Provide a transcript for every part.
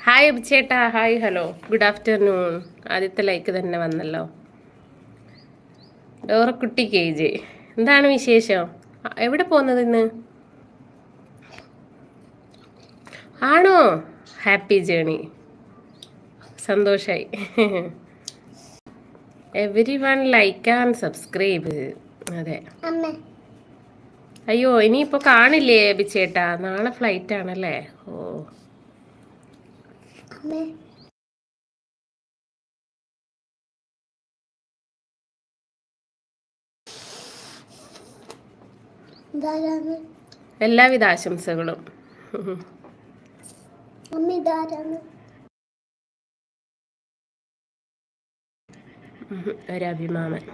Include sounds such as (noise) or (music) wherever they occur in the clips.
Hi അഭിച്ചേട്ടാ hi hello. Good afternoon. ആദ്യത്തെ like തന്നെ വന്നല്ലോ. ഡോറക്കുട്ടി കെ ജെ. എന്താണ് വിശേഷം? എവിടെ പോകുന്നത് ഇന്ന്? ആണോ? Happy journey. സന്തോഷായി. Everyone like and subscribe. അതെ. അയ്യോ ഇനിയിപ്പോൾ കാണില്ലേ ബിച്ചേട്ടാ നാളെ ഫ്ലൈറ്റ് ആണല്ലേ ഓ. എല്ലാവിധ ആശംസകളും. ഒരഭിമാമൻ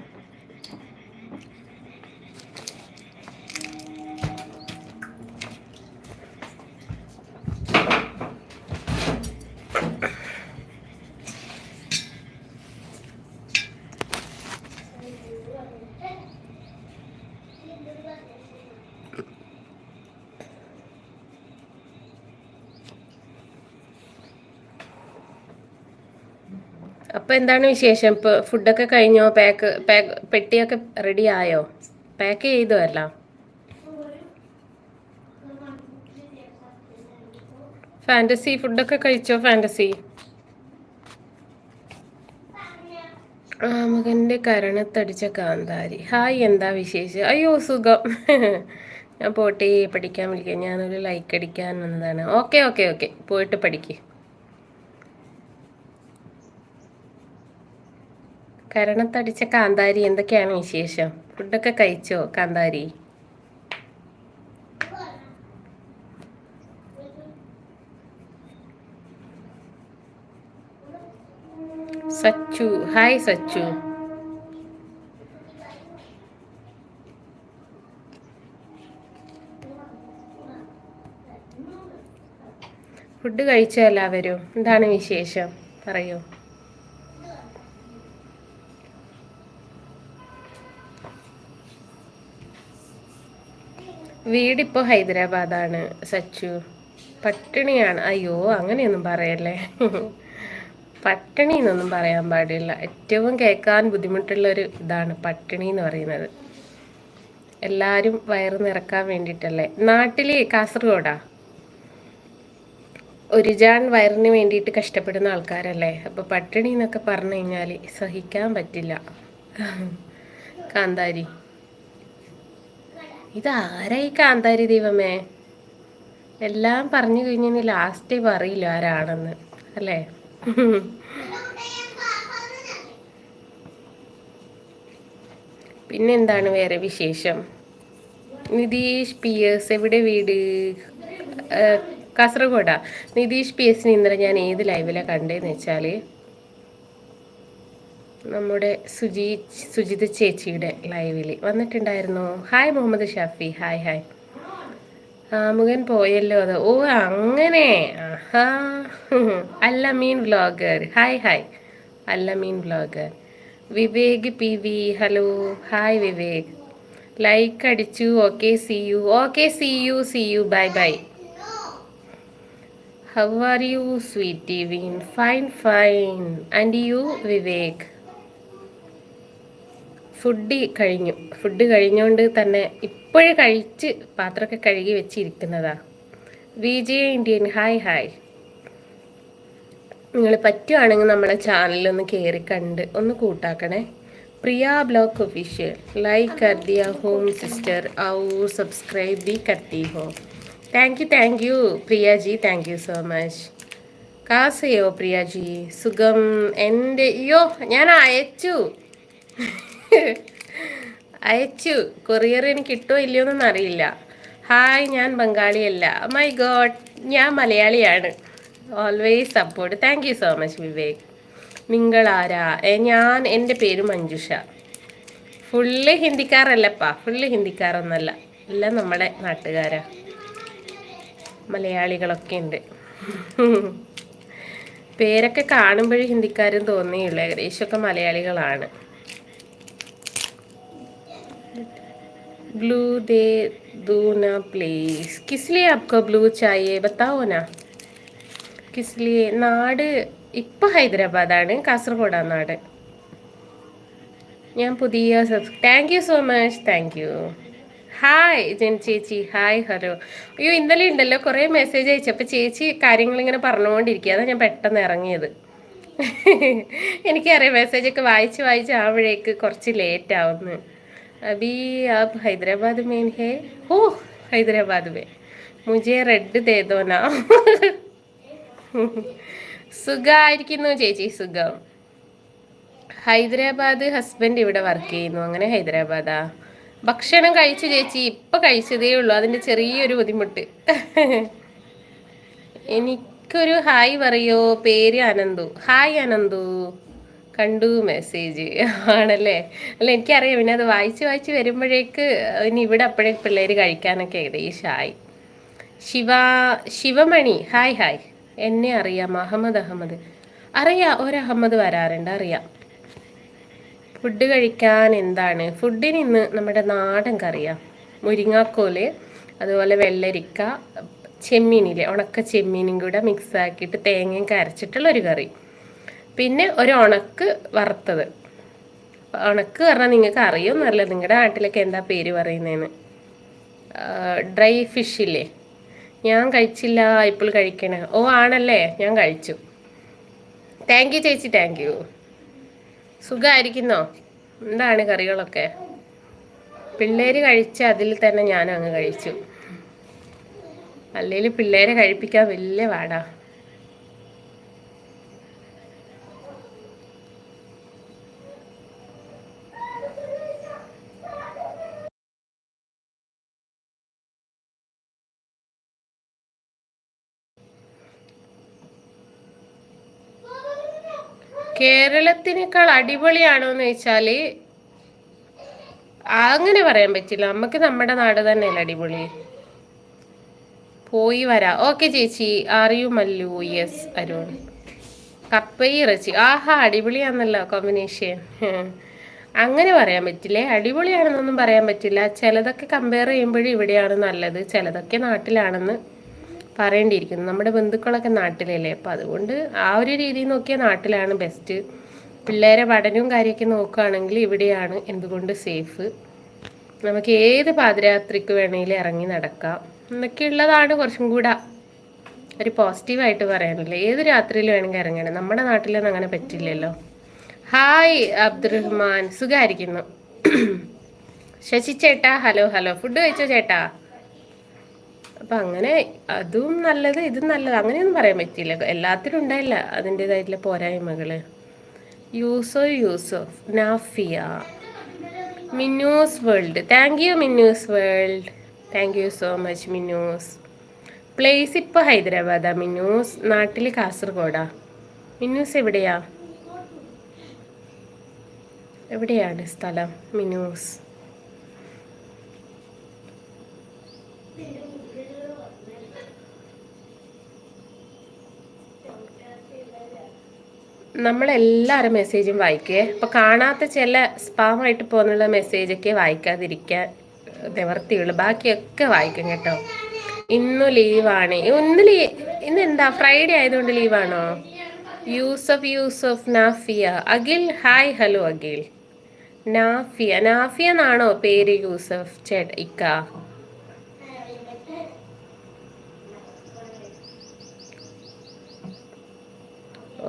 അപ്പൊ എന്താണ് വിശേഷം? ഇപ്പൊ ഫുഡൊക്കെ കഴിഞ്ഞോ? പാക്ക് പാക്ക് പെട്ടിയൊക്കെ റെഡി ആയോ? പാക്ക് ചെയ്തോ എല്ലാം ഫാന്റസി ഫുഡൊക്കെ കഴിച്ചോ? ഫാന്റസി മകന്റെ കരണത്തടിച്ച കാന്താരി. ഹായ് എന്താ വിശേഷം? അയ്യോ സുഖം. (laughs) ഞാൻ പോട്ടെ പഠിക്കാൻ വിളിക്കാം. ഞാനൊരു ലൈക്ക് അടിക്കാൻ വന്നതാണ്. ഓക്കെ ഓക്കെ ഓക്കെ പോയിട്ട് പഠിക്കേ. കരണത്തടിച്ച കാന്താരി എന്തൊക്കെയാണ് വിശേഷം? ഫുഡൊക്കെ കഴിച്ചോ കാന്താരി? സച്ചു ഹായ് സച്ചു. ഫുഡ് കഴിച്ചോ എല്ലാവരും? എന്താണ് വിശേഷം? പറയൂ. വീടിപ്പോൾ ഹൈദരാബാദാണ് സച്ചു. പട്ടിണിയാണ്. അയ്യോ അങ്ങനെയൊന്നും പറയല്ലേ? പട്ടിണി എന്നൊന്നും പറയാൻ പാടില്ല. ഏറ്റവും കേൾക്കാൻ ബുദ്ധിമുട്ടുള്ള ഒരു ഇതാണ് പട്ടിണി എന്ന് പറയുന്നത്. എല്ലാവരും വയറ് നിറക്കാൻ വേണ്ടിയിട്ടല്ലേ നാട്ടിൽ കാസർഗോഡാ? ഒരു ജാൻ വയറിന് വേണ്ടിയിട്ട് കഷ്ടപ്പെടുന്ന ആൾക്കാരല്ലേ? അപ്പോൾ പട്ടിണി എന്നൊക്കെ പറഞ്ഞു കഴിഞ്ഞാൽ സഹിക്കാൻ പറ്റില്ല. കാന്താരി. ഇതാരായി കാന്താരി ദൈവമേ എല്ലാം പറഞ്ഞു കഴിഞ്ഞാൽ ലാസ്റ്റ് പറയില്ല ആരാണെന്ന് അല്ലേ? പിന്നെ എന്താണ് വേറെ വിശേഷം? നിതീഷ് പി എസ് എവിടെ വീട്? കാസർഗോഡാ. നിതീഷ് പി എസിന് ഇന്നലെ ഞാൻ ഏത് ലൈവിലാണ് കണ്ടതെന്ന് വെച്ചാൽ നമ്മുടെ സുജി സുജിത ചേച്ചിയുടെ ലൈവിൽ വന്നിട്ടുണ്ടായിരുന്നു. Hi Muhammad Shafi. Hi hi ആമുഖൻ പോയല്ലോ അത്. ഓ അങ്ങനെ. അല്ല മീൻ വ്ലോഗർ. ഹായ് ഹായ് അല്ല mean vlogger. Vivek P V. Hello hi Vivek. Like അടിച്ചു. Okay see you okay see you see you bye bye how are you sweet win fine fine and you Vivek? Food കഴിഞ്ഞു. Food കഴിഞ്ഞുകൊണ്ട് തന്നെ ഇപ്പോഴും കഴിച്ച് പാത്രമൊക്കെ കഴുകി വെച്ചിരിക്കുന്നതാ. V G Indian hi hi. നിങ്ങൾ പറ്റുവാണെങ്കിൽ നമ്മുടെ ചാനലൊന്ന് കയറി കണ്ട് ഒന്ന് കൂട്ടാക്കണേ. പ്രിയ ബ്ലോക്ക് ഒഫീഷ്യൽ ലൈക്ക് കർദിയ ഹോം സിസ്റ്റർ ഔ സബ്സ്ക്രൈബ് ബി കർത്തി ഹോ. Thank you thank you Priya ji thank you so much. കാസയോ പ്രിയജി സുഖം എന്റെ അയ്യോ ഞാൻ അയച്ചു. അയച്ചു. കൊറിയർ എനിക്ക് കിട്ടുമോ ഇല്ലയോ എന്നൊന്നും അറിയില്ല. ഹായ് ഞാൻ ബംഗാളിയല്ല. മൈ ഗോഡ് ഞാൻ മലയാളിയാണ്. Always support thank you so much Vivek നിങ്ങൾ ആരാ ഞാൻ എന്റെ പേര് മഞ്ജുഷ. ഫുള്ള് ഹിന്ദിക്കാരല്ലപ്പാ. ഫുള്ള് ഹിന്ദിക്കാരൊന്നല്ല. എല്ലാം നമ്മുടെ നാട്ടുകാരാ. മലയാളികളൊക്കെ ഉണ്ട്. പേരൊക്കെ കാണുമ്പോഴും ഹിന്ദിക്കാരും തോന്നിയുള്ളൂ. ഏകദേശമൊക്കെ മലയാളികളാണ്. ब्लू दे दो ना प्लीज़ किस लिए आपको ब्लू चाहिए बताओ ना കിസ്ലി നാട് ഇപ്പം ഹൈദരാബാദാണ് കാസർഗോഡാണ് നാട് ഞാൻ പുതിയ thank you so much thank you hi gen ചേച്ചി ഹായ് ഹലോ അയ്യോ ഇന്നലെ ഉണ്ടല്ലോ കുറേ മെസ്സേജ് അയച്ചപ്പോൾ ചേച്ചി കാര്യങ്ങളിങ്ങനെ പറഞ്ഞുകൊണ്ടിരിക്കുക അതാണ് ഞാൻ പെട്ടെന്ന് ഇറങ്ങിയത് (laughs) എനിക്കറിയാം മെസ്സേജൊക്കെ വായിച്ച് വായിച്ച് ആവുമ്പോഴേക്ക് കുറച്ച് ലേറ്റ് ആവുന്നു അബി में है हो हैदराबाद में मुझे रेड दे दो ना സുഖമായിരിക്കുന്നു ചേച്ചി സുഖം. ഹൈദരാബാദ് ഹസ്ബൻഡ് ഇവിടെ വർക്ക് ചെയ്യുന്നു. അങ്ങനെ ഹൈദരാബാദാ. ഭക്ഷണം കഴിച്ചു ചേച്ചി ഇപ്പൊ കഴിച്ചതേ ഉള്ളൂ. അതിന്റെ ചെറിയൊരു ബുദ്ധിമുട്ട്. എനിക്കൊരു ഹായ് പറയോ. പേര് അനന്തു. ഹായ് അനന്തു. കണ്ടു മെസ്സേജ് ആണല്ലേ? അല്ല എനിക്കറിയാം പിന്നെ അത് വായിച്ച് വായിച്ച് വരുമ്പോഴേക്ക് ഇനി ഇവിടെ അപ്പോഴേക്ക് പിള്ളേർ കഴിക്കാനൊക്കെ ഏകദേശമായി ശിവ ശിവമണി ഹായ് ഹായ്. എന്നെ അറിയാം അഹമ്മദ് അഹമ്മദ്. അറിയാം ഒരു അഹമ്മദ് വരാറുണ്ട് അറിയാം. ഫുഡ് കഴിക്കാൻ എന്താണ്? ഫുഡിന് ഇന്ന് നമ്മുടെ നാടൻ കറിയാണ് മുരിങ്ങാക്കോൽ അതുപോലെ വെള്ളരിക്ക ചെമ്മീനില്ലേ ഉണക്ക ചെമ്മീനും കൂടെ മിക്സ് ആക്കിയിട്ട് തേങ്ങയും കരച്ചിട്ടുള്ള ഒരു കറി. പിന്നെ ഒരു ഉണക്ക് വറുത്തത്. ഉണക്ക് പറഞ്ഞാൽ നിങ്ങൾക്ക് അറിയും? നല്ല നിങ്ങളുടെ നാട്ടിലൊക്കെ എന്താ പേര് പറയുന്നതെന്ന് ഡ്രൈ ഫിഷ് ഇല്ലേ? ഞാൻ കഴിച്ചില്ല ഇപ്പോൾ കഴിക്കണേ. ഓ ആണല്ലേ? ഞാൻ കഴിച്ചു. താങ്ക് യു ചേച്ചി. താങ്ക് യു സുഖമായിരിക്കുന്നോ എന്താണ് കറികളൊക്കെ? പിള്ളേർ കഴിച്ച അതിൽ തന്നെ ഞാനും അങ്ങ് കഴിച്ചു. അല്ലെങ്കിൽ പിള്ളേരെ കഴിപ്പിക്കാൻ വലിയ പാടാ. കേരളത്തിനേക്കാൾ അടിപൊളിയാണോ എന്ന് വെച്ചാൽ അങ്ങനെ പറയാൻ പറ്റില്ല. നമുക്ക് നമ്മുടെ നാട് തന്നെയല്ലേ അടിപൊളി. പോയി വരാം. ഓക്കെ ചേച്ചി. Are you Mallu. Yes Arun. കപ്പയും ഇറച്ചി ആഹാ അടിപൊളിയാണല്ലോ കോമ്പിനേഷൻ അങ്ങനെ പറയാൻ പറ്റില്ലേ? അടിപൊളിയാണെന്നൊന്നും പറയാൻ പറ്റില്ല. ചിലതൊക്കെ കമ്പയർ ചെയ്യുമ്പോഴും ഇവിടെയാണ് നല്ലത്. ചിലതൊക്കെ നാട്ടിലാണെന്ന് പറയേണ്ടിയിരിക്കുന്നു. നമ്മുടെ ബന്ധുക്കളൊക്കെ നാട്ടിലല്ലേ? അപ്പോൾ അതുകൊണ്ട് ആ ഒരു രീതിയിൽ നോക്കിയാൽ നാട്ടിലാണ് ബെസ്റ്റ് പിള്ളേരെ പഠനവും കാര്യമൊക്കെ നോക്കുകയാണെങ്കിൽ ഇവിടെയാണ് എന്തുകൊണ്ട് സേഫ് നമുക്ക് ഏത് പാതിരാത്രിക്ക് വേണമെങ്കിലും ഇറങ്ങി നടക്കാം. എന്നൊക്കെയുള്ളതാണ് കുറച്ചും കൂടെ ഒരു പോസിറ്റീവായിട്ട് പറയാനില്ല ഏത് രാത്രിയിൽ വേണമെങ്കിൽ ഇറങ്ങണം നമ്മുടെ നാട്ടിലൊന്നും അങ്ങനെ പറ്റില്ലല്ലോ. ഹായ് അബ്ദുറഹ്മാൻ. സുഖമായിരിക്കുന്നു. (clears throat) ശശി ചേട്ടാ ഹലോ ഹലോ ഫുഡ് കഴിച്ചോ ചേട്ടാ? അപ്പം അങ്ങനെ അതും നല്ലത് ഇതും നല്ലത്. അങ്ങനെയൊന്നും പറയാൻ പറ്റില്ല എല്ലാത്തിനും ഉണ്ടായില്ല അതിന്റെതായിട്ടുള്ള പോരായ്മകൾ യൂസോ Yusuf Nafia. Minnus world. Thank you Minnus world. Thank you so much Minnus. Place ഇപ്പോൾ ഹൈദരാബാദാ മിന്നൂസ്. നാട്ടിൽ കാസർഗോഡാ. മിന്നൂസ് എവിടെയാ? എവിടെയാണ് സ്ഥലം മിന്നൂസ്? നമ്മളെല്ലാവരും മെസ്സേജും വായിക്കേ. അപ്പോൾ കാണാത്ത ചില സ്പാമായിട്ട് പോകുന്നുള്ള മെസ്സേജൊക്കെ വായിക്കാതിരിക്കാൻ നിവർത്തിയുള്ളൂ. ബാക്കിയൊക്കെ വായിക്കും കേട്ടോ. ഇന്നു ലീവാണ് ഇന്ന് ലീ ഇന്ന് എന്താ? ഫ്രൈഡേ ആയതുകൊണ്ട് ലീവാണോ യൂസഫ് യൂസഫ് നാഫിയ. Akhil hi hello Akhil. നാഫിയ. നാഫിയ എന്നാണോ പേര് യൂസഫ് ചേട്ട ഇക്ക?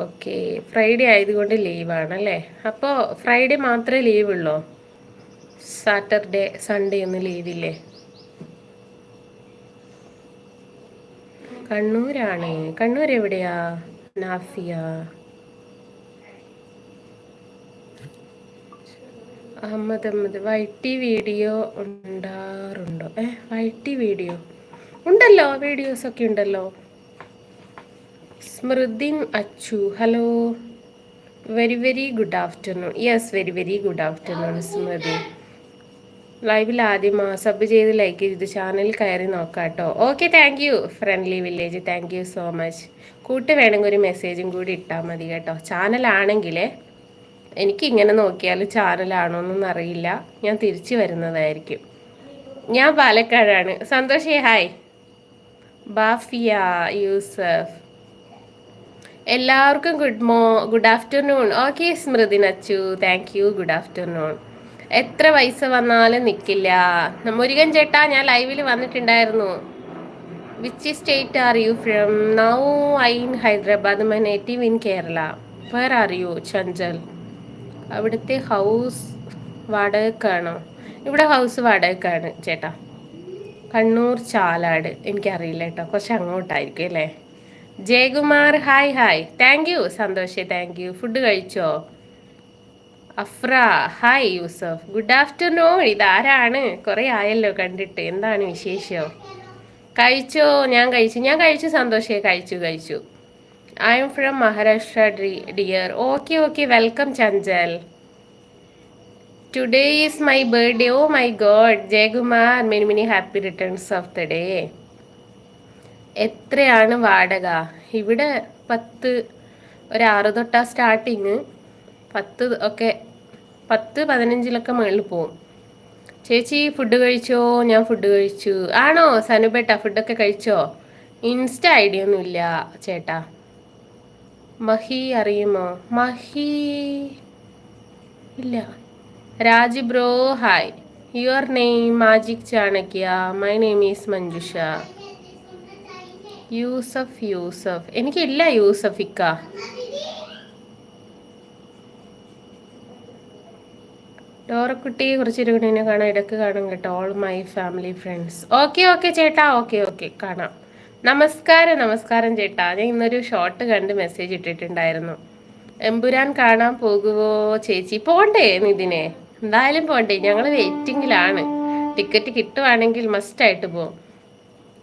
ഓക്കെ. ഫ്രൈഡേ ആയതുകൊണ്ട് ലീവാണല്ലേ അപ്പോൾ ഫ്രൈഡേ മാത്രമേ ലീവുള്ളോ സാറ്റർഡേ സൺഡേ ഒന്നും ലീവില്ലേ കണ്ണൂരാണ്. കണ്ണൂർ എവിടെയാ? നാഫിയ. അഹമ്മദ് അഹമ്മദ്. വൈറ്റി വീഡിയോ ഉണ്ടാറുണ്ടോ? ഏ വൈറ്റി വീഡിയോ ഉണ്ടല്ലോ വീഡിയോസൊക്കെ ഉണ്ടല്ലോ. Smrithin Achu hello very very good afternoon yes very very good afternoon Smrithi ലൈവിൽ ആദ്യം സബ് ചെയ്ത് ലൈക്ക് ചെയ്ത് ചാനൽ കയറി നോക്കാം കേട്ടോ okay thank you friendly village thank you so much കൂട്ട് വേണമെങ്കിൽ ഒരു മെസ്സേജും കൂടി ഇട്ടാൽ മതി കേട്ടോ. ചാനലാണെങ്കിൽ എനിക്കിങ്ങനെ നോക്കിയാൽ ചാനലാണോ എന്നൊന്നും അറിയില്ല. ഞാൻ തിരിച്ചു വരുന്നതായിരിക്കും. ഞാൻ പാലക്കാടാണ്. സന്തോഷേ ഹായ് ബാഫിയ യൂസഫ്. എല്ലാവർക്കും ഗുഡ് മോ good afternoon okay Smrithi Nachu thank you good afternoon എത്ര പൈസ വന്നാലും നിൽക്കില്ല മുരുകൻ ചേട്ടാ ഞാൻ ലൈവിൽ വന്നിട്ടുണ്ടായിരുന്നു. Which state are you from now I in Hyderabad my native in Kerala where are you Chanchal അവിടുത്തെ ഹൗസ് വാടകക്കാണോ? ഇവിടെ ഹൗസ് വാടകക്കാണ് ചേട്ടാ. കണ്ണൂർ ചാലാട്. എനിക്കറിയില്ല കേട്ടോ. കുറച്ച് അങ്ങോട്ടായിരിക്കും അല്ലേ? Jayakumar hi hi. Thank you സന്തോഷേ thank you food കഴിച്ചോ? Afra hi Yusuf. Good afternoon ഇതാരാണ്? കുറേ ആയല്ലോ കണ്ടിട്ട്. എന്താണ് വിശേഷം? കഴിച്ചോ? ഞാൻ കഴിച്ചു. ഞാൻ കഴിച്ചു സന്തോഷേ. കഴിച്ചു കഴിച്ചു. I'm from Maharashtra dear okay okay welcome Chanchal today is my birthday oh my God Jayakumar many many happy returns of the day എത്രയാണ് വാടക? ഇവിടെ പത്ത് ഒരാറ് തൊട്ടാ സ്റ്റാർട്ടിങ് പത്ത് ഒക്കെ പത്ത് പതിനഞ്ചിലൊക്കെ മുകളിൽ പോവും. ചേച്ചി ഫുഡ് കഴിച്ചോ? ഞാൻ ഫുഡ് കഴിച്ചു. ആണോ? സനുബേട്ട ഫുഡൊക്കെ കഴിച്ചോ? ഇൻസ്റ്റ ഐ ഡി ഒന്നുമില്ല ചേട്ടാ. മഹി അറിയുമോ? മഹി ഇല്ല. Raj bro hi your name magic Chanakya my name is Manjusha Yusuf Yusuf. എനിക്കില്ല യൂസഫിക്ക. ഡോറക്കുട്ടി കുറച്ചൊരു കുട്ടീനെ കാണാം. ഇടയ്ക്ക് കാണും കേട്ടോ. All my family friends okay okay ചേട്ടാ. ഓക്കെ ഓക്കെ കാണാം. നമസ്കാരം നമസ്കാരം ചേട്ടാ. ഞാൻ ഇന്നൊരു ഷോർട്ട് കണ്ട് മെസ്സേജ് ഇട്ടിട്ടുണ്ടായിരുന്നു. എമ്പുരാൻ കാണാൻ പോകുവോ ചേച്ചി? പോണ്ടേ നിതിനെ. എന്തായാലും പോണ്ടേ. ഞങ്ങൾ വെയിറ്റിംഗിലാണ് ടിക്കറ്റ് കിട്ടുവാണെങ്കിൽ മസ്റ്റായിട്ട് പോകും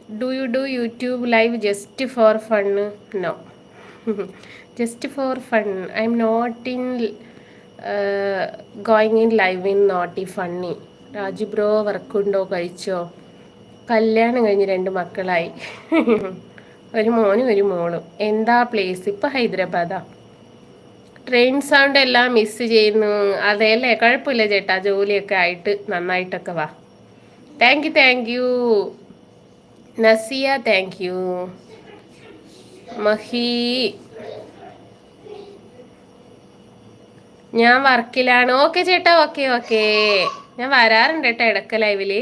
do you do YouTube live just for fun no just for fun I'm not in going in live in not ഈ ഫണ്ണി രാജു ബ്രോ വർക്കുണ്ടോ കഴിച്ചോ? കല്യാണം കഴിഞ്ഞ് രണ്ട് മക്കളായി. (laughs) ഒരു മോനും ഒരു മോളും. എന്താ പ്ലേസ് ഇപ്പം ഹൈദരാബാദാ. ട്രെയിൻ സൗണ്ട് എല്ലാം മിസ് ചെയ്യുന്നു. അതെയല്ലേ കുഴപ്പമില്ല ചേട്ടാ. ജോലിയൊക്കെ ആയിട്ട് നന്നായിട്ടൊക്കെ വാ. Thank you thank you Nasiya thank you Mahi. ഞാൻ വർക്കിലാണ്. ഓക്കെ ചേട്ടാ ഓക്കെ ഓക്കെ ഞാൻ വരാറുണ്ട് കേട്ടോ ഇടക്ക ലൈവിൽ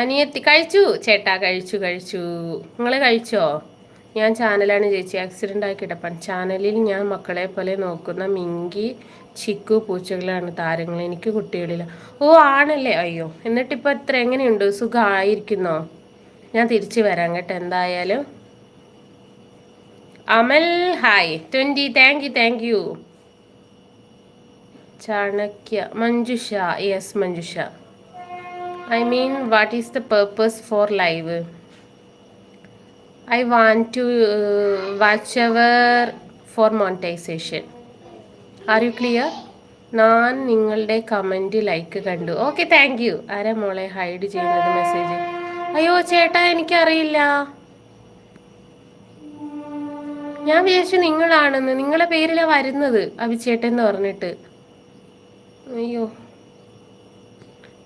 അനിയത്തി കഴിച്ചു? ചേട്ടാ കഴിച്ചു കഴിച്ചു. നിങ്ങൾ കഴിച്ചോ? ഞാൻ ചാനലാണ് ചേച്ചി. ആക്സിഡന്റ് ആക്കിയിട്ടപ്പം ചാനലിൽ ഞാൻ മക്കളെ പോലെ നോക്കുന്ന മിങ്കി ചിക്കു പൂച്ചകളാണ് താരങ്ങൾ എനിക്ക് കുട്ടികളില്ല. ഓ ആണല്ലേ? അയ്യോ എന്നിട്ടിപ്പോൾ എത്ര? എങ്ങനെയുണ്ട്? സുഖമായിരിക്കുന്നോ ഞാൻ തിരിച്ചു വരാം കേട്ടോ എന്തായാലും. Amal hi. Twenty thank you thank you Chanakya Manjusha. Yes Manjusha. I mean what is the purpose for live I want to watch hour for monetization are you clear ഞാൻ നിങ്ങളുടെ കമന്റ് ലൈക്ക് കണ്ടു. Okay thank you ആരാ മോളെ hide ചെയ്യുന്നത് message അയ്യോ ചേട്ടാ എനിക്കറിയില്ല. ഞാൻ വിചാരിച്ചു നിങ്ങളാണെന്ന്. നിങ്ങളെ പേരിലാണ് വരുന്നത് അഭിചേട്ടൻ എന്ന് പറഞ്ഞിട്ട്. അയ്യോ.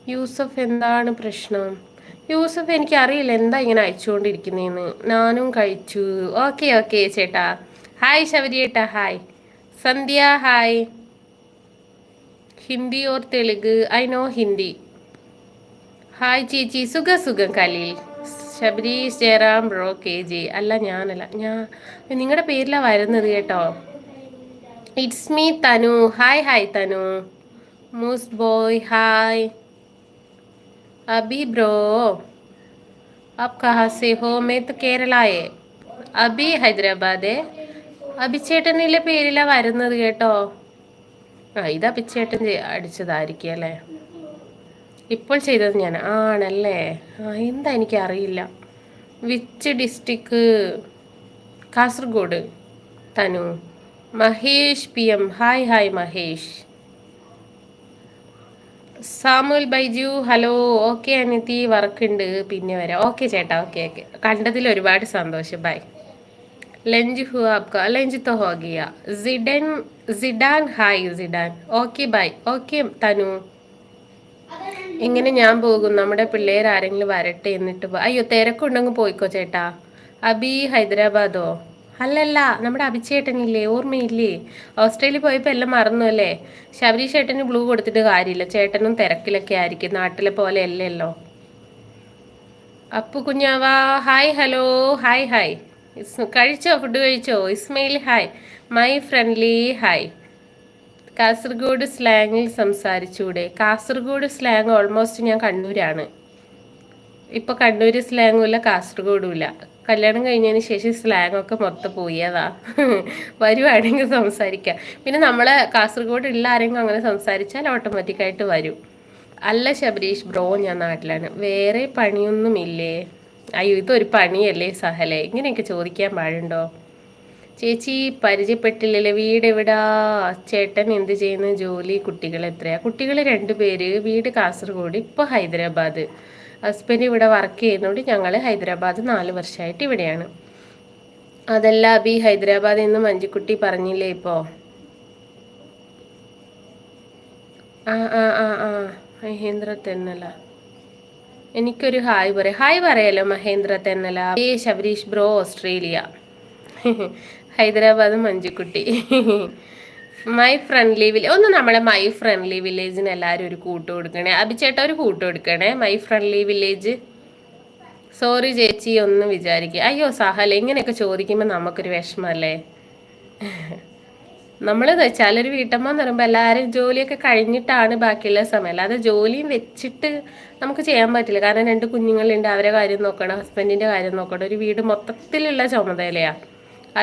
യൂസഫ് എന്താണ് പ്രശ്നം? യൂസഫ് എനിക്കറിയില്ല. എന്താ ഇങ്ങനെ അയച്ചുകൊണ്ടിരിക്കുന്നതെന്ന് ഞാനും കഴിച്ചു. ഓക്കെ ഓക്കെ ചേട്ടാ. Hi ശബരിയേട്ടാ. Hi Sandhya hi Hindi or Telugu I know Hindi hi ചേച്ചി സുഖ സുഖം Khaleel Shabareesh Jayaram bro K G അല്ല ഞാനല്ല ഞാൻ നിങ്ങളുടെ പേരിലാണ് വരുന്നത് കേട്ടോ it's me Tanu hi hi Tanu mousse boy hi Abi bro आप कहाँ से हो मैं तो केरला है അബി ഹൈദരാബാദേ അഭിച്ചേട്ടനിലെ പേരിലാ വരുന്നത് കേട്ടോ. ആ ഇത് അഭിച്ചേട്ടൻ അടിച്ചതായിരിക്കും അല്ലേ? ഇപ്പോൾ ചെയ്തത് ഞാൻ. ആണല്ലേ? ആ എന്താ എനിക്കറിയില്ല. Which district Kasaragod. Thanu. Mahesh P M. Hi hi Mahesh. Samul Baiju hello. Okay work വർക്കുണ്ട് പിന്നെ വരാം. ഓക്കെ ചേട്ടാ ഓക്കെ ഓക്കെ. കണ്ടതിൽ ഒരുപാട് സന്തോഷം. ബൈ. ലഞ്ച് ഹുआ ആപ്ക ലഞ്ച് തോ ഹോ ഗിയ Zidane Zidane hi Zidane okay bye okay Thanu ഇങ്ങനെ ഞാൻ പോകും നമ്മുടെ പിള്ളേർ ആരെങ്കിലും വരട്ടെ എന്നിട്ട് അയ്യോ തിരക്കുണ്ടെങ്കിൽ പോയിക്കോ ചേട്ടാ. അബി ഹൈദരാബാദോ? അല്ലല്ല നമ്മുടെ അഭിച്ചേട്ടനില്ലേ ഓർമ്മയില്ലേ? ഓസ്ട്രേലിയ പോയപ്പോൾ എല്ലാം മറന്നു അല്ലേ? ശബരീഷ് ചേട്ടന് ബ്ലൂ കൊടുത്തിട്ട് കാര്യമില്ല. ചേട്ടനും തിരക്കിലൊക്കെ ആയിരിക്കും. നാട്ടിലെ പോലെ അല്ലല്ലോ. അപ്പു കുഞ്ഞാവാ ഹായ് ഹലോ ഹായ് ഹായ് കഴിച്ചോ? ഫുഡ് കഴിച്ചോ? Ismail hi. My friendly hi. Kasaragod സ്ലാങ്ങിൽ സംസാരിച്ചൂടെ? കാസർഗോഡ് സ്ലാങ് ഓൾമോസ്റ്റ് ഞാൻ കണ്ണൂരാണ്. ഇപ്പോൾ കണ്ണൂർ സ്ലാങ്ങും ഇല്ല കാസർഗോഡും ഇല്ല കല്യാണം കഴിഞ്ഞതിന് ശേഷം സ്ലാങ് ഒക്കെ മൊത്തം പോയതാ. വരുവാണെങ്കിൽ സംസാരിക്കാം. പിന്നെ നമ്മൾ കാസർഗോഡ് ഉള്ള ആരെങ്കിലും അങ്ങനെ സംസാരിച്ചാൽ ഓട്ടോമാറ്റിക്കായിട്ട് വരും. അല്ല ശബരീഷ് ബ്രോ ഞാൻ നാട്ടിലാണ്. വേറെ പണിയൊന്നുമില്ലേ? അയ്യോ ഇതൊരു പണിയല്ലേ സഹലെ? ഇങ്ങനെയൊക്കെ ചോദിക്കാൻ പാടുണ്ടോ? ചേച്ചി പരിചയപ്പെട്ടില്ലല്ലേ വീട് എവിടാ ചേട്ടൻ എന്ത് ചെയ്യുന്ന? ജോലി കുട്ടികൾ എത്രയാ? കുട്ടികൾ രണ്ടുപേര് വീട് കാസർഗോഡ് ഇപ്പോൾ ഹൈദരാബാദ്. ഹസ്ബൻഡ് ഇവിടെ വർക്ക് ചെയ്യുന്നതുകൊണ്ട് ഞങ്ങൾ ഹൈദരാബാദ് നാല് വർഷമായിട്ട് ഇവിടെയാണ്. അതല്ല അബി ഹൈദരാബാദിൽ നിന്ന് മഞ്ജുക്കുട്ടി പറഞ്ഞില്ലേ ഇപ്പോൾ ആ ആ ആ ആ മഹേന്ദ്ര തെന്നല എനിക്കൊരു ഹായ് പറയാം. ഹായ് പറയാലോ മഹേന്ദ്ര തെന്നല. ഏ Shabareesh bro Australia. Hyderabad Manjukutty my friendly village ഒന്ന് നമ്മളെ മൈ ഫ്രണ്ട്ലി വില്ലേജിന് എല്ലാവരും ഒരു കൂട്ട് കൊടുക്കണേ. അഭിചേട്ട ഒരു കൂട്ട് കൊടുക്കണേ. മൈ ഫ്രണ്ട്ലി വില്ലേജ് സോറി ചേച്ചി ഒന്ന് വിചാരിക്കുക അയ്യോ സഹല ഇങ്ങനെയൊക്കെ ചോദിക്കുമ്പോൾ നമുക്കൊരു വിഷമല്ലേ വെച്ചാൽ ഒരു വീട്ടമ്മ എന്ന് പറയുമ്പോൾ എല്ലാവരും ജോലിയൊക്കെ കഴിഞ്ഞിട്ടാണ് ബാക്കിയുള്ള സമയം. അല്ലാതെ ജോലിയും വെച്ചിട്ട് നമുക്ക് ചെയ്യാൻ പറ്റില്ല. കാരണം രണ്ട് കുഞ്ഞുങ്ങളുണ്ട് അവരെ കാര്യം നോക്കണം ഹസ്ബൻഡിന്റെ കാര്യം നോക്കണം. ഒരു വീട് മൊത്തത്തിലുള്ള ചുമതലയാണ്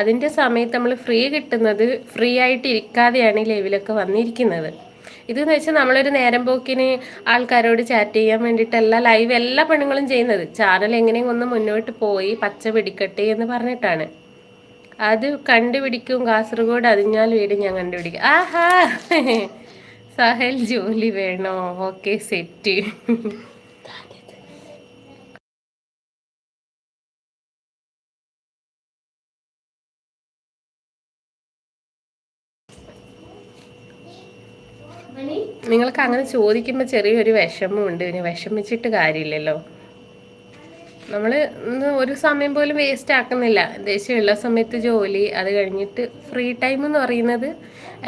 അതിന്റെ സമയത്ത് നമ്മൾ ഫ്രീ കിട്ടുന്നത് ഫ്രീ ആയിട്ട് ഇരിക്കാതെയാണ് ഈ ലൈവിലൊക്കെ വന്നിരിക്കുന്നത്. ഇതെന്ന് വെച്ചാൽ നമ്മളൊരു നേരം പോക്കിന് ആൾക്കാരോട് ചാറ്റ് ചെയ്യാൻ വേണ്ടിയിട്ടല്ല ലൈവ് എല്ലാ പണികളും ചെയ്യുന്നത്. ചാനൽ എങ്ങനെയും ഒന്ന് മുന്നോട്ട് പോയി പച്ച പിടിക്കട്ടെ എന്ന് പറഞ്ഞിട്ടാണ്. അത് കണ്ടുപിടിക്കും കാസർഗോഡ് അതിഞ്ഞാൽ വീട് ഞാൻ കണ്ടുപിടിക്കും. ആഹാ! സഹൽ ജോലി വേണോ? Okay set. നിങ്ങൾക്ക് അങ്ങനെ ചോദിക്കുമ്പോൾ ചെറിയൊരു വിഷമമുണ്ട്. പിന്നെ വിഷമിച്ചിട്ട് കാര്യമില്ലല്ലോ. നമ്മൾ ഒരു സമയം പോലും വേസ്റ്റ് ആക്കുന്നില്ല. ദേഷ്യമുള്ള സമയത്ത് ജോലി അത് കഴിഞ്ഞിട്ട് ഫ്രീ ടൈം എന്ന് പറയുന്നത്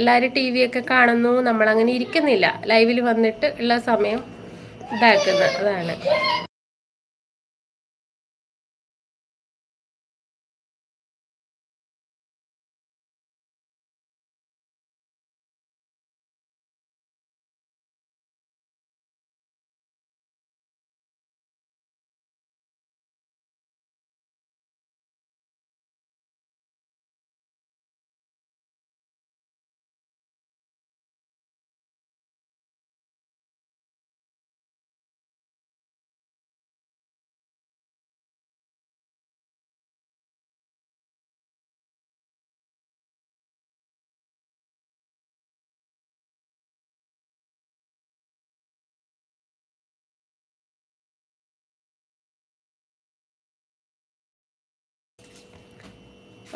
എല്ലാവരും ടി വി ഒക്കെ കാണുന്നു നമ്മളങ്ങനെ ഇരിക്കുന്നില്ല. ലൈവിൽ വന്നിട്ട് ഉള്ള സമയം ഇതാക്കുന്നത്. അതാണ്.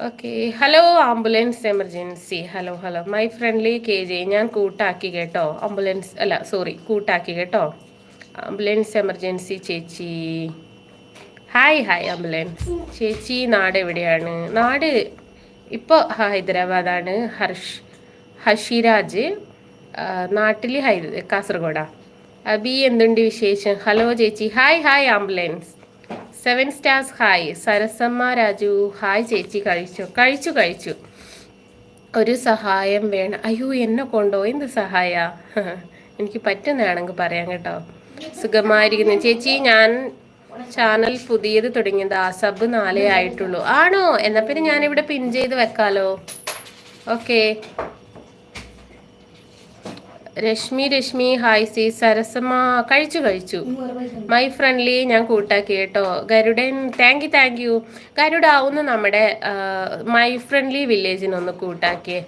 Okay hello ambulance emergency hello hello my friendly K J ഞാൻ കൂട്ടാക്കി കേട്ടോ. ആംബുലൻസ് അല്ല സോറി കൂട്ടാക്കി കേട്ടോ. ആംബുലൻസ് എമർജൻസി ചേച്ചി. ഹായ് ഹായ് ആംബുലൻസ് ചേച്ചി നാട് എവിടെയാണ്? നാട് ഇപ്പോൾ ഹൈദരാബാദാണ്. ഹർഷ് ഹഷിരാജ് നാട്ടിൽ ഹൈ കാസർഗോഡാ. അബി എന്തുണ്ട് വിശേഷം? ഹലോ ചേച്ചി. Hi hi ambulance seven stars hi. Sarasamma Raju hi ചേച്ചി. കഴിച്ചു കഴിച്ചു കഴിച്ചു. ഒരു സഹായം വേണം. അയ്യോ എന്നെ കൊണ്ടോ? എന്ത് സഹായ? (laughs) എനിക്ക് പറ്റുന്നതാണെങ്കിൽ പറയാം കേട്ടോ. സുഖമായിരിക്കുന്നു. ചേച്ചി ഞാൻ ചാനൽ പുതിയത് തുടങ്ങിയത് ആ സബ് നാലേ ആയിട്ടുള്ളൂ. ആണോ? എന്നാൽ പിന്നെ ഞാനിവിടെ പിൻ ചെയ്ത് വെക്കാലോ. Okay Reshmi Reshmi hi C Sarasamma കഴിച്ചു കഴിച്ചു. മൈ ഫ്രണ്ട്ലി ഞാൻ കൂട്ടാക്കി കേട്ടോ. Garudan thank you thank you Garuda ഒന്ന് നമ്മുടെ മൈ ഫ്രണ്ട്ലി വില്ലേജിനൊന്ന് കൂട്ടാക്കിയേ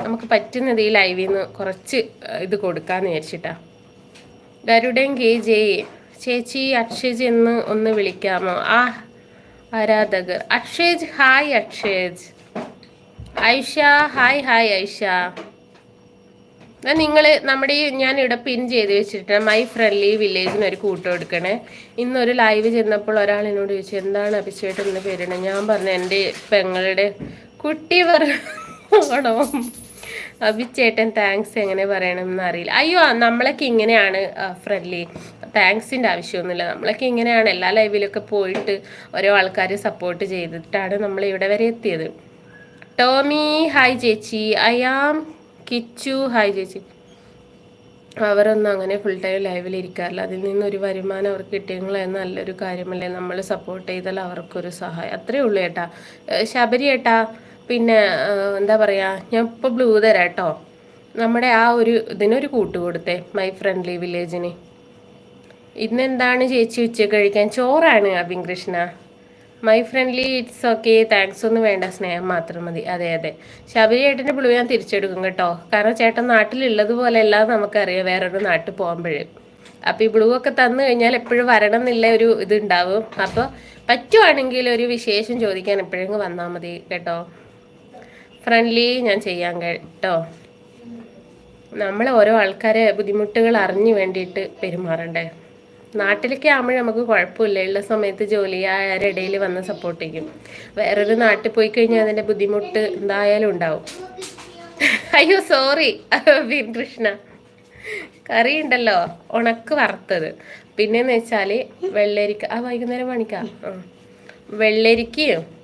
നമുക്ക് പറ്റുന്നത് ഈ ലൈവിൽ നിന്ന് കുറച്ച് ഇത് കൊടുക്കാന്ന് വിചാരിച്ചിട്ടാ. ഗരുഡൻ കെ ജെ ചേച്ചി അക്ഷയ് എന്ന് ഒന്ന് വിളിക്കാമോ? ആ ആരാധകർ. Akshay hi Akshay Aisha hi hi Aisha. നിങ്ങൾ നമ്മുടെ ഈ ഞാൻ ഇവിടെ പിൻ ചെയ്ത് വെച്ചിട്ട് മൈ ഫ്രണ്ട്ലി വില്ലേജിന് ഒരു കൂട്ടം എടുക്കണേ. ഇന്നൊരു ലൈവ് ചെന്നപ്പോൾ ഒരാൾ എന്നോട് ചോദിച്ചു എന്താണ് അഭിഷേക് എന്ന് പേരിട ഞാൻ പറഞ്ഞു എന്റെ പെങ്ങളുടെ കുട്ടി പറയണോ? അഭിച്ചേട്ടൻ താങ്ക്സ് എങ്ങനെ പറയണമെന്ന് അറിയില്ല. അയ്യോ നമ്മളൊക്കെ ഇങ്ങനെയാണ് ഫ്രണ്ട്ലി താങ്ക്സിന്റെ ആവശ്യമൊന്നുമില്ല. നമ്മളൊക്കെ ഇങ്ങനെയാണ്. എല്ലാ ലൈവിലൊക്കെ പോയിട്ട് ഓരോ ആൾക്കാരെ സപ്പോർട്ട് ചെയ്തിട്ടാണ് നമ്മൾ ഇവിടെ വരെ എത്തിയത്. ടോമി ഹായ് ചേച്ചി. അയാം കിച്ചു ഹായ് ചേച്ചി. അവരൊന്നും അങ്ങനെ ഫുൾ ടൈം ലൈവിൽ ഇരിക്കാറില്ല. അതിൽ നിന്നൊരു വരുമാനം അവർക്ക് കിട്ടിയെങ്കിൽ അത് നല്ലൊരു കാര്യമല്ലേ? നമ്മൾ സപ്പോർട്ട് ചെയ്താൽ അവർക്കൊരു സഹായം. അത്രേ ഉള്ളൂ ഏട്ടാ. ശബരി ഏട്ടാ പിന്നെ എന്താ പറയുക ഞാൻ ഇപ്പോൾ ബ്ലൂ തരാം കേട്ടോ. നമ്മുടെ ആ ഒരു ഇതിനൊരു കൂട്ട് കൊടുത്തേ മൈ ഫ്രണ്ട്ലി വില്ലേജിന് ഇന്നെന്താണ് ചേച്ചി ഉച്ചയ്ക്ക് കഴിക്കാൻ? ചോറാണ് Abin Krishna. My friendly it's okay thanks ഒന്നും വേണ്ട. സ്നേഹം മാത്രം മതി. അതെ അതെ. ശബരി ഏട്ടന്റെ പുള്ളി ഞാൻ തിരിച്ചെടുക്കും കേട്ടോ. കാരണം ചേട്ടൻ നാട്ടിലുള്ളതുപോലെയല്ല നമുക്കറിയാം വേറൊരു നാട്ടിൽ പോകുമ്പോഴേ. അപ്പോൾ ഈ ബ്ലൂ ഒക്കെ തന്നു കഴിഞ്ഞാൽ എപ്പോഴും വരണം എന്നുള്ള ഒരു ഇതുണ്ടാവും. അപ്പോൾ പറ്റുവാണെങ്കിൽ ഒരു വിശേഷം ചോദിക്കാൻ എപ്പോഴെങ്കിലും വന്നാൽ മതി കേട്ടോ. ഫ്രണ്ട്ലി ഞാൻ ചെയ്യാൻ കേട്ടോ. നമ്മൾ ഓരോ ആൾക്കാരെ ബുദ്ധിമുട്ടുകൾ അറിഞ്ഞു വേണ്ടിയിട്ട് പെരുമാറണ്ടേ? നാട്ടിലൊക്കെ ആകുമ്പോൾ നമുക്ക് കുഴപ്പമില്ല. ഉള്ള സമയത്ത് ജോലി ആരുടെ വന്ന് സപ്പോർട്ട് ചെയ്യും. വേറൊരു നാട്ടിൽ പോയി കഴിഞ്ഞാൽ അതിന്റെ ബുദ്ധിമുട്ട് എന്തായാലും ഉണ്ടാവും. അയ്യോ സോറി കൃഷ്ണ കറി ഉണ്ടല്ലോ. ഉണക്ക് വറുത്തത്. പിന്നെന്ന് വെച്ചാൽ വെള്ളരിക്ക. ആ വൈകുന്നേരം പണിക്കാം. വെള്ളരിക്കയും